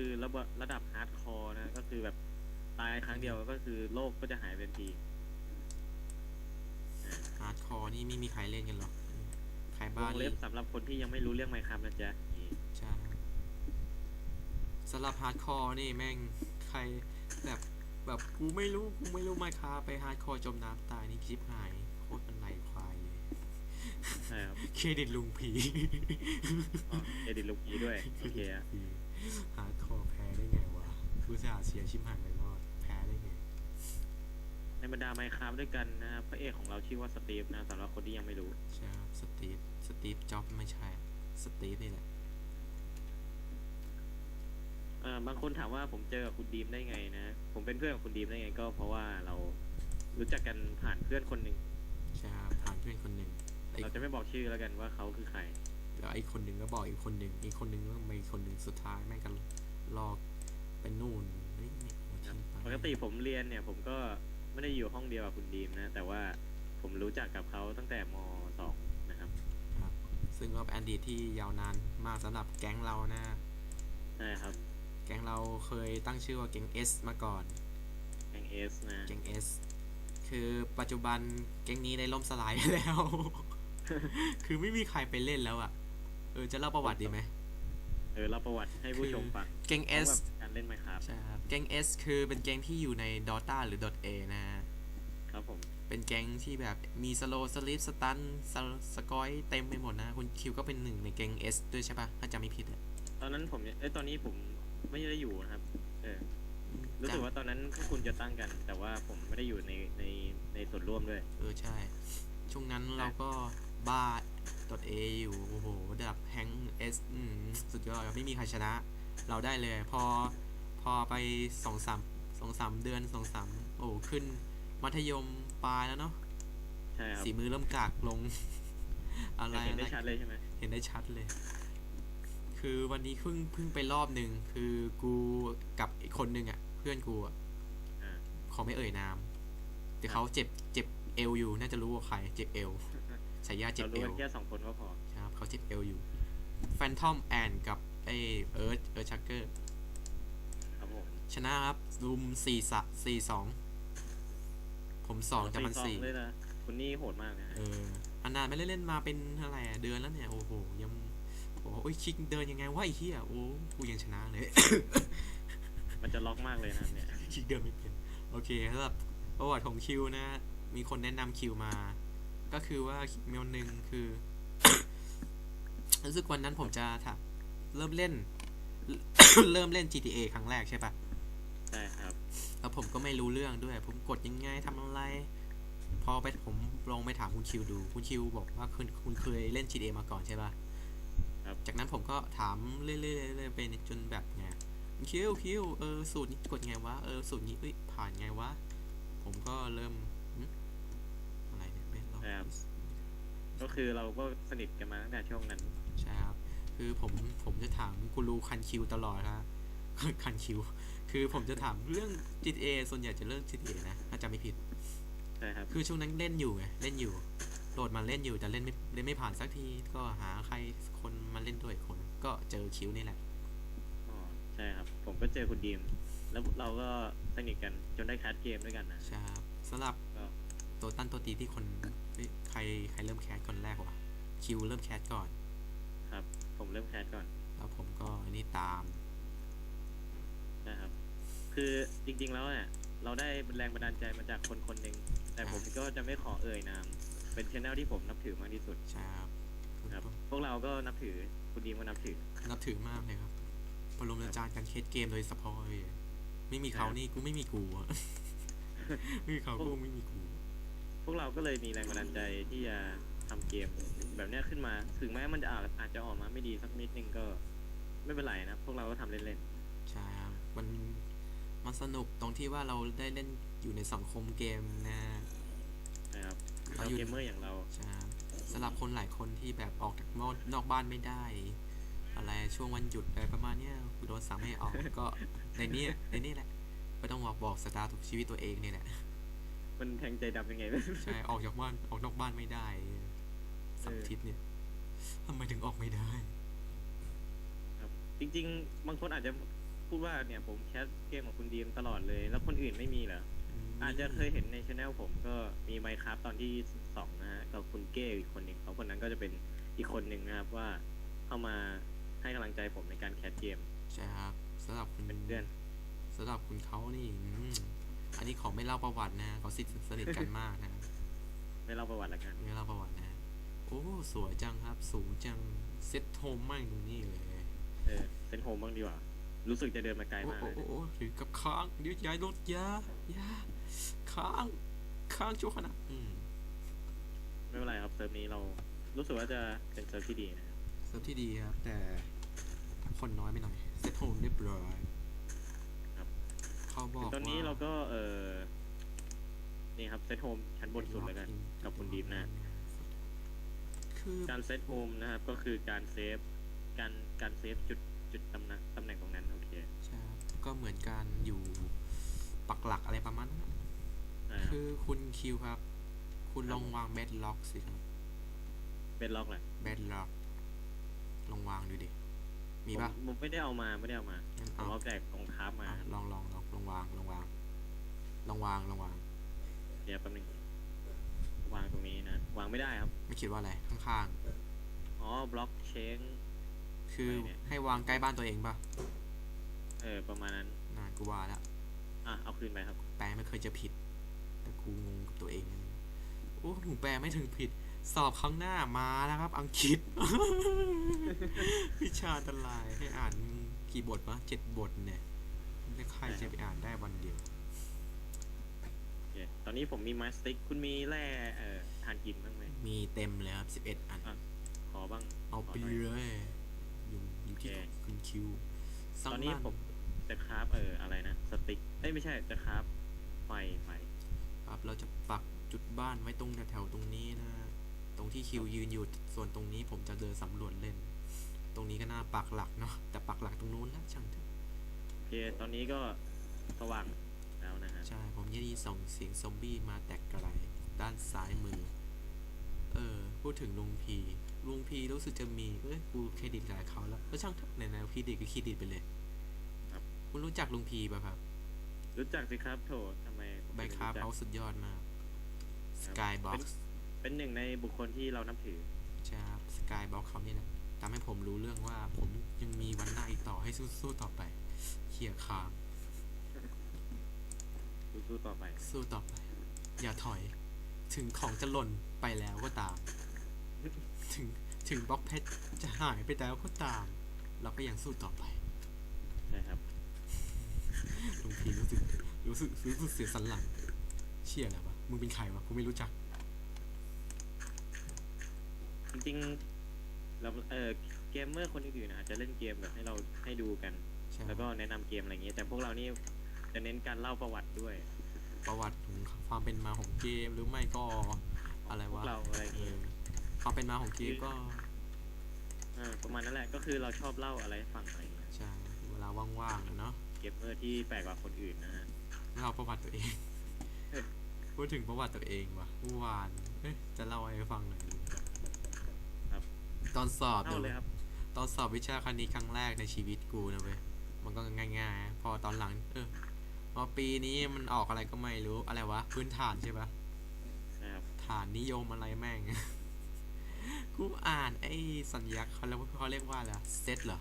คือระบบระดับฮาร์ดคอร์นะ ก็คือแบบตายครั้งเดียวก็คือโลกก็จะหายเป็นทีฮาร์ดคอร์นี่ไม่มีใครเล่นกันหรอก ใครวบ้างงเล็เล่บนสำหรับคนที่ยังไม่รู้เรื่องไมค์ครับนะจ๊ะนี่ใช่สำหรับฮาร์ดคอร์นี่แม่งใครแบบแบบกูไม่รู้กูไม่รู้มาคาไปฮาร์ดคอร์จมน้ำตายนี่คลิปหายโคตรมันไรควายเลย ใช่ครับเครดิตลุงผี อ๋อเอดิตลูกนี้ด้วย โอเคอะฮา ร์ดคอร์แพ้ได้ไงวะกูจะเสียชิมหายไปรอดแพ้ได้ไง ในบรรดาไมค์ครับด้วยกันนะครับพระเอกของเราชื่อว่าสตีฟนะสำหรับคนที่ยังไม่รู้ ใช่ครับสตีฟสตีฟจ็อบไม่ใช่ สตีฟนี่แหละ เอ่อบางคนถามว่าผมเจอกับคุณดีมได้ไงนะ ผมเป็นเพื่อนกับคุณดีมได้ไงก็เพราะว่าเรารู้จักกันผ่านเพื่อนคนหนึ่ง ใช่ครับผ่านเพื่อนคนหนึ่งไอ้เราจะไม่บอกชื่อแล้วกันว่าเขาคือใคร แล้วไอ้คนหนึ่งก็บอกอีกคนหนึ่งอีกคนหนึ่งก็มีคนหนึ่งสุดท้ายแม่งก็ลอกเป็นนู่นเฮ้ยเนี่ยเอาทิ้งไปปกติผมเรียนเนี่ย ผมก็ไม่ได้อยู่ห้องเดียวกับคุณดีมนะ แต่ว่าผมรู้จักกับเขาตั้งแต่มสองนะครับครับ ซึ่งก็เป็นอดีตที่ยาวนานมากสำหรับแก๊งเรานะ ใช่ครับแก๊งเราเคยตั้งชื่อว่าแก๊ง S มาก่อนแองเอสนะแก๊ง S คือปัจจุบันแก๊งนี้ได้ล่มสลายไปแล้ว คือไม่มีใครไปเล่นแล้วอะ เออจะเล่าประวัติดีไหมเออเราประวัติให้ผู้ชมฟังแก๊งเพราะ S แบบการเล่นไมครับใช่ครับแก๊ง S คือเป็นแก๊งที่อยู่ใน Dota หรือ .A นะฮะครับผมเป็นแก๊งที่แบบมีสโลสลิปสตันสกอยเต็มไปหมดนะคุณคิวก็เป็นหนึ่งในแก๊ง S ด้วยใช่ปะถ้าจำไม่ผิดอะตอนนั้นผมเอ้ยตอนนี้ผมไม่ได้อยู่นะครับ เออรู้สึกว่าตอนนั้นพวกคุณจะตั้งกัน แต่ว่าผมไม่ได้อยู่ในในในส่วนร่วมด้วย เออใช่ ช่วงนั้นเราก็บ้า .A อยู่ โอ้โหดับแฮง S อืมสุดยอดครับไม่มีใครชนะ เราได้เลย พอ พอไปสองสามสองสามเดือนสองสามโอ้ขึ้น มัธยมปลายแล้วเนาะใช่ครับสีมือเริ่มกากลง อะไรเห็นอะไรได้ชัดเลยใช่ไหมเห็นได้ชัดเลย คือวันนี้เพิ่งเพิ่งไปรอบหนึ่งคือกูกับอีกคนหนึ่งอะ เพื่อนกูอะอ่าขอไม่เอ่ยนามแต่เขาเจ็บเจ็บเอวอยู่น่าจะรู้ว่าใคร เจ็บเอว สายยาเจ็เราบรู้เอกัวนแค่สองคนก็พอครับเขาเจ็บเอวอยู่แฟนทอมแอนกับไอเอิร์ธเอิร์ธชักเกอร์ครับผมชนะครับรุมสี่สะสี่สองผมสองแต่มันซสี่เลยนะคุณนี่โหดมากนะฮะเอออันนานไม่ได้เล่นมาเป็นเท่าไหร่อะเดือนแล้วเนี่ย โอ้โหยังโอ้โอ้ยคิกเดินยังไงวะไอ้เหี้ยโอ้กูยังชนะเลย มันจะล็อกมากเลยนะครับเนี่ยคิกเดินไม่เป็นโอเคสำหรับประวัติของคิวนะ มีคนแนะนำคิวมา ก็คือว่าเมลหนึ่งคือรู้สึกวันนั้นผมจะถามเริ่มเล่น เริ่มเล่น GTA ครั้งแรกใช่ปะใช่ครับ แล้วผมก็ไม่รู้เรื่องด้วย ผมกดยังไงทำอะไร พอไปผมลองไปถามคุณคิวดู คุณคิวบอกว่าคุณคุณเคยเล่น GTA มาก่อนใช่ปะครับ จากนั้นผมก็ถามเรื่อยๆเรื่อยๆไปจนแบบไงคิวคิวเออสูตรนี้กดไงวะ เออสูตรนี้เอ้ยผ่านไงวะ ผมก็เริ่มหึอะไรเนี่ยไม่รอครับก็คือเราก็สนิทกันมาตั้งแต่ช่วงนั้น ใช่ครับ คือผมผมจะถามกูรูคันคิวตลอดนะคันคิว คือผมจะถามเรื่อง GTA ส่วนใหญ่จะเรื่อง GTA นะถ้าจำไม่ผิดใช่ครับ คือช่วงนั้นเล่นอยู่ไงเล่นอยู่โหลดมาเล่นอยู่แต่เล่นไม่เล่นไม่ผ่านสักทีก็หาใครคนมาเล่นด้วยอีกคน ก็เจอคิวนี่แหละอ๋อใช่ครับ ผมก็เจอคุณดีม แล้วเราก็สนิทกันจนได้คัดเกมด้วยกันนะใช่ครับสำหรับก็ ตัวตั้นตัวตีที่คนเฮ้ยใครใครเริ่มแคสคนแรกวะคิวเริ่มแคสก่อน ครับ ผมเริ่มแคสก่อน แล้วผมก็อันนี้ตามนะครับ คือจริง ๆ แล้วเนี่ยเราได้แรงบันดาลใจมาจากคนคนหนึ่งแต่ผมก็จะไม่ขอเอ่ยนามเป็นชแนลที่ผมนับถือมากที่สุดใช่ครับครับ พวกเราก็นับถือคุณดีมก็นับถือ นับถือมากเลยครับปรมาจารย์การเคสเกมโดยเฉพาะเลยไม่มีเขาครับนี่กูไม่มีกูอะไม่มีเขากูไม่มีกู พวกเราก็เลยมีแรงบันดาลใจที่จะทำเกมแบบเนี้ยขึ้นมา ถึงแม้มันจะอาจอาจจะออกมาไม่ดีสักนิดนึงก็ ไม่เป็นไรนะ พวกเราก็ทำเล่นใช่ครับมันมันสนุกตรงที่ว่าเราได้เล่นอยู่ในสังคมเกมนะ ๆนะครับเราเราอยู่ เกมเมอร์อย่างเรา ใช่ครับสำหรับคนหลายคนที่แบบออกจากนอกนอกบ้านไม่ได้ อะไรช่วงวันหยุดอะไรประมาณเนี้ยกูโดนสั่งให้ออก ก็ในนี้ในนี้แหละไม่ต้องบอกบอกสตาร์ทุกชีวิตตัวเองนี่แหละ มันแทงใจดำยังไงใช่ออกจากบ้านออกนอกบ้านไม่ได้สักอาทิตย์เนี่ยทำไมถึงออกไม่ได้ ครับ จริง ๆ บางคนอาจจะพูดว่าเนี่ยผมแคสเกมกับคุณดีมตลอดเลย แล้วคนอื่นไม่มีเหรอ อาจจะเคยเห็นในช anel ผมก็มีไมค์ครับตอนที่สองนะฮะกับคุณเก้อีกคนหนึ่งเขาคนนั้นก็จะเป็นอีกคนหนึ่งนะครับว่าเข้ามาให้กำลังใจผมในการแคสเกม ใช่ครับสำหรับคุณเป็นเพื่อนสำหรับคุณเขานี่ อืมอันนี้ขอไม่เล่าประวัตินะเขาสนิทสนิทกันมากนะไม่เล่าประวัติละกันไม่เล่าประวัตินะโอ้สวยจังครับ สูงจังเซ็ตโฮมมากตรงนี้เลยเออเซนโฮมบ้างดีกว่ารู้สึกจะเดินมาไกลโอ้มากโอ้เลยโอ้โอ้ถึงกับค้างเดี๋ยวย้ายรถอยาอยาค้างค้างชั่วขณะอืมไม่เป็นไรครับเซิร์ฟนี้เรารู้สึกว่าจะเป็นเซิร์ฟที่ดีนะครับเซิร์ฟที่ดีครับ แต่คนน้อยไปหน่อยเซ็ตโฮมเรียบร้อย เขาบอกตอนนี้ว่เราก็เออนี่ครับเซตโฮมชั้นบนสุดเลยกันกับคุณดีมนะคือการเซตโฮมนะครับ ก็คือการเซฟการการเซฟจุดจุดตำแหน่งตำแหน่งตรงนั้นโอเคใช่ครับก็เหมือนการอยู่ปักหลักอะไรประมาณนั้นนะอ่าคือคุณคิวครับ คุณลองวางเบดล็อกสิครับเป็นล็อกแหละเบดล็อกลองวางดูดิมีปะผมผมไม่ได้เอามาไม่ได้เอามางั้นผมเอาเอาแต่กองทัพมา วางลองวางเดี๋ยวแป๊บนึงวางตรงนี้นะ วางไม่ได้ครับ ไม่คิดว่าอะไรข้างอ๋อบล็อกเชงๆคือไม่เนี่ยให้วางใกล้บ้านตัวเองปะเออประมาณนั้นนานกูว่าแล้วอะเอาคืนไปครับ แปลไม่เคยจะผิด แต่กูงงกับตัวเองนะโอ้หนูแปลไม่ถึงผิด สอบครั้งหน้ามาแล้วครับ อังกฤษวิชาอันตรายให้อ่านกี่บทวะเจ็ดบทเนี่ยไม่ใครจะไปอ่านได้วันเดียวโอ เคตอนนี้ผมมีไม้สติ๊กคุณมีแร่เอ่อทานกินบ้างไหมมีเต็มเลยครับสิบเอ็ดอัน อะ ขอบ้างเอาไปขหน่ยเลยอยู่อยู่ที่โอเค คุณคิวสร้างตอนนี้บ้าผมจะคราฟเอออะไรนะสติ๊กเอ้ยไม่ใช่จะคราฟไฟไฟครับเราจะปักจุดบ้านไว้ตรงแถวๆตรงนี้นะตรงที่คิวยืนอยู่ส่วนตรงนี้ผมจะเดินสำรวจเล่น ตรงนี้ก็น่าปักหลักเนาะแต่ปักหลักตรงนู้นแล้วช่างเถอะโอเคตอนนี้ก็สว่าง แล้วนะฮะ ใช่ ผมยังได้ยินส่งเสียงซอมบี้มาแต่ไกลด้านซ้ายมือ เออ พูดถึงลุงพีลุงพีรู้สึกจะมี เอ้ย กูเครดิตกับเขาแล้ว ก็ช่างเถอะไหนๆเครดิตก็เครดิตไปเลย ครับ คุณรู้จักลุงพีป่ะครับ รู้จักสิครับโถทำไมผมใบไม่คาร์รู้จักเขาสุดยอดมากครับ Skybox เป็นหนึ่งในบุคคลที่เรานับถือ ใช่ครับ Skybox เขานี่แหละทำให้ผมรู้เรื่องว่าผมยังมีวันหน้าอีกต่อให้สู้ๆต่อไปเขี่ยคาง สู้ๆต่อไป สู้ต่อไป อย่าถอย ถึงของจะหล่นไปแล้วก็ตาม ถึงถึงบล็อกเพชรจะหายไปแล้วก็ตาม เราก็ยังสู้ต่อไปใช่ครับลุงพีรู้สึกรู้สึกรู้สึกเสียสันหลัง เชี่ยอะไรวะมึงเป็นใครวะกูไม่รู้จัก จริงๆเราเออเกมเมอร์คนอื่นๆอาจจะเล่นเกมแบบให้เราให้ดูกัน ใช่ แล้วก็แนะนำเกมอะไรอย่างเงี้ยแต่พวกเรานี่ จะเน้นการเล่าประวัติด้วยประวัติของความเป็นมาของเกมหรือไม่ก็อะไรพววะกเราอะไรอย่างเอเงี้ย อความเป็นมาของเกมก็อ่าประมาณนั้นแหละก็คือเราชอบเล่าอะไรให้ฟังอะไรอย่างเงี้ยใช่เวลาว่างๆอะเนาะเกมเมอร์ที่แปลกกว่าคนอื่นนะฮะ เล่าประวัติตัวเองเอ้ยพูดถึงประวัติตัวเองว่ะเมื่อวานเอ๊ะจะเล่าให้ฟังหน่อยครับ ตอนสอบเล่าเลยครับ ตอนสอบวิชาคณิตครั้งแรกในชีวิตกูนะเว้ยมันก็ง่ายๆพอตอนหลัง เออ พอปีนี้มันออกอะไรก็ไม่รู้อะไรวะ พื้นฐานใช่ปะนะครับฐานนิยมอะไรแม่ง กูอ่านไอ้สัญญาเขาเรียกว่าเขาเรียกว่าอะไรเซตเหรอ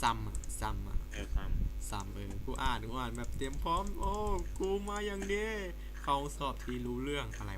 ซัมอะซัมอะเอลซัมซัมเออกูอ่านกูอ่านแบบเตรียมพร้อม โอ้ กูมาอย่างนี้เข้าสอบทีรู้เรื่องอะไร